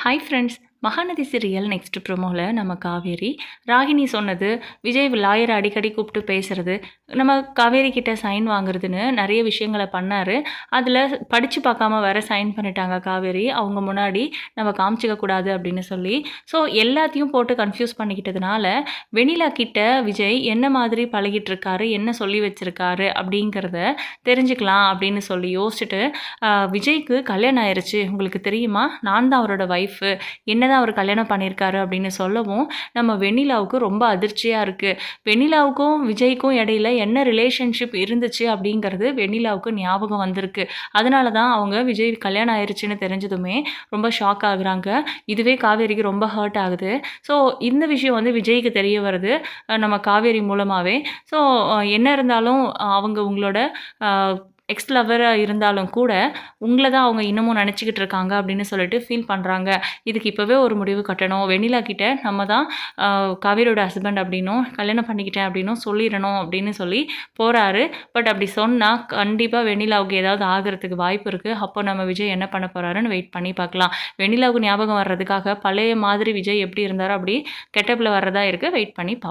Hi friends Mahanadhi serial next ப்ரோமோவில் நம்ம காவேரி. ராகினி சொன்னது விஜய் லாயரை அடிக்கடி கூப்பிட்டு பேசுறது நம்ம காவேரி கிட்ட சைன் வாங்குறதுன்னு நிறைய விஷயங்களை பண்ணார். அதில் படித்து பார்க்காம வேற சைன் பண்ணிட்டாங்க காவேரி. அவங்க முன்னாடி நம்ம காமிச்சிக்க கூடாது அப்படின்னு சொல்லி. ஸோ எல்லாத்தையும் போட்டு கன்ஃபியூஸ் பண்ணிக்கிட்டதுனால வெண்ணிலா கிட்ட விஜய் என்ன மாதிரி பழகிட்டு இருக்காரு என்ன சொல்லி வச்சிருக்காரு? அப்படிங்கிறத தெரிஞ்சுக்கலாம் அப்படின்னு சொல்லி யோசிச்சுட்டு விஜய்க்கு கல்யாணம் ஆயிடுச்சு உங்களுக்கு தெரியுமா? நான் தான் அவரோட ஒய்ஃபு என்ன தான் அவர் கல்யாணம் பண்ணியிருக்காரு அப்படின்னு சொல்லவும் நம்ம வெண்ணிலாவுக்கு ரொம்ப அதிர்ச்சியாக இருக்குது வெண்ணிலாவுக்கும் விஜய்க்கும் இடையில என்ன ரிலேஷன்ஷிப் இருந்துச்சு அப்படிங்கிறது வெண்ணிலாவுக்கு ஞாபகம் வந்திருக்கு. அதனால தான் அவங்க விஜய் கல்யாணம் ஆயிடுச்சுன்னு தெரிஞ்சதுமே ரொம்ப ஷாக் ஆகுறாங்க. இதுவே காவேரிக்கு ரொம்ப ஹர்ட் ஆகுது. ஸோ இந்த விஷயம் வந்து விஜய்க்கு தெரிய வருது. நம்ம காவேரி மூலமாகவே ஸோ என்ன இருந்தாலும் அவங்க உங்களோட எக்ஸ் லவராக இருந்தாலும் கூட உங்களை தான் அவங்க இன்னமும் நினச்சிக்கிட்டு இருக்காங்க அப்படின்னு சொல்லிட்டு ஃபீல் பண்ணுறாங்க இதுக்கு இப்போவே ஒரு முடிவு கட்டணும். வெண்ணிலா கிட்ட நம்ம தான் கவிரோட காவேரியோட ஹஸ்பண்ட் அப்படின்னும் கல்யாணம் பண்ணிக்கிட்டேன் அப்படின்னும் சொல்லிடணும் அப்படின்னு சொல்லி போகிறாரு பட் அப்படி சொன்னால் கண்டிப்பாக வெண்ணிலாவுக்கு ஏதாவது ஆகிறதுக்கு வாய்ப்பு இருக்குது அப்போ நம்ம விஜய் என்ன பண்ண போகிறாருன்னு வெயிட் பண்ணி பார்க்கலாம். வெண்ணிலாவுக்கு ஞாபகம் வர்றதுக்காக பழைய மாதிரி விஜய் எப்படி இருந்தாரோ அப்படி கெட்டப்பில் வர்றதா இருக்குது வெயிட் பண்ணி பார்ப்போம்.